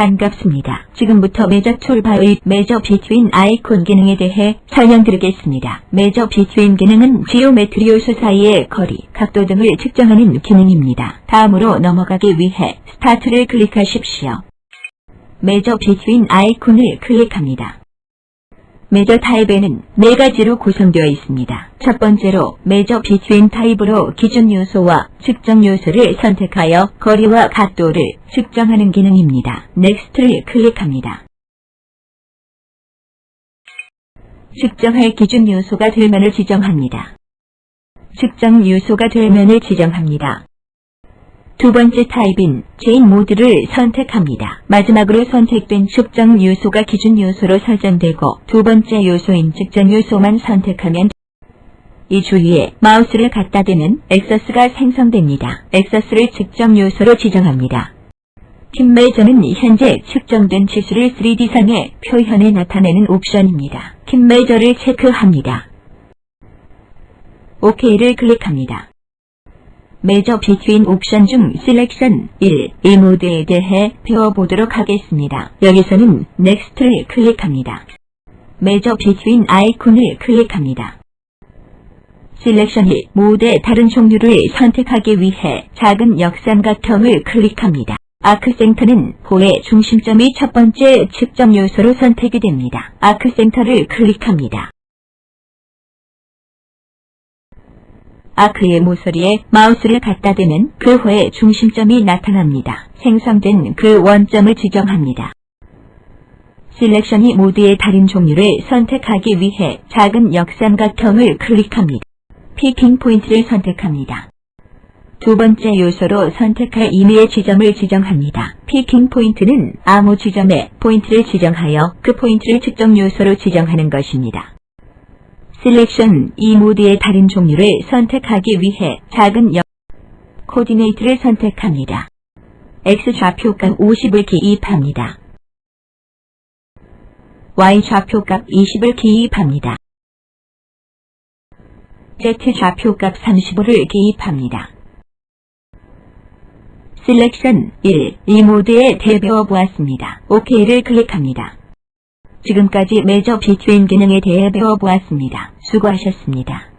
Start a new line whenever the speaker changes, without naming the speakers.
반갑습니다. 지금부터 매저 툴바의 매저 비트윈 아이콘 기능에 대해 설명드리겠습니다. 매저 비트윈 기능은 지오메트리 요소 사이의 거리, 각도 등을 측정하는 기능입니다. 다음으로 넘어가기 위해 스타트를 클릭하십시오. 매저 비트윈 아이콘을 클릭합니다. 매저 타입에는 네 가지로 구성되어 있습니다. 첫 번째로 매저 비트윈 타입으로 기준 요소와 측정 요소를 선택하여 거리와 각도를 측정하는 기능입니다. 넥스트를 클릭합니다. 측정할 기준 요소가 될 면을 지정합니다. 측정 요소가 될 면을 지정합니다. 두 번째 타입인 제인 모드를 선택합니다. 마지막으로 선택된 측정 요소가 기준 요소로 설정되고 두 번째 요소인 측정 요소만 선택하면 이 주위에 마우스를 갖다 대면 엑서스가 생성됩니다. 엑서스를 측정 요소로 지정합니다. 팀 메저는 현재 측정된 치수를 3D상의 표현에 나타내는 옵션입니다. 팀 메저를 체크합니다. OK를 클릭합니다. 매저 비트윈 옵션 중 셀렉션 1, 이 모드에 대해 배워보도록 하겠습니다. 여기서는 넥스트를 클릭합니다. 매저 비트윈 아이콘을 클릭합니다. 셀렉션 1, 모드의 다른 종류를 선택하기 위해 작은 역삼각형을 클릭합니다. 아크센터는 고의 중심점이 첫 번째 측정 요소로 선택이 됩니다. 아크센터를 클릭합니다. 아크의 모서리에 마우스를 갖다 대면 그 호의 중심점이 나타납니다. 생성된 그 원점을 지정합니다. 셀렉션이 모드의 다른 종류를 선택하기 위해 작은 역삼각형을 클릭합니다. 피킹 포인트를 선택합니다. 두 번째 요소로 선택할 임의의 지점을 지정합니다. 피킹 포인트는 아무 지점에 포인트를 지정하여 그 포인트를 측정 요소로 지정하는 것입니다. 셀렉션 이 모드의 다른 종류를 선택하기 위해 작은 역 코디네이트를 선택합니다. X 좌표값 50을 기입합니다. Y 좌표값 20을 기입합니다. Z 좌표값 35를 기입합니다. 셀렉션 1. 이 모드에 대배워 보았습니다. OK를 클릭합니다. 지금까지 매저 비트윈 기능에 대해 배워보았습니다. 수고하셨습니다.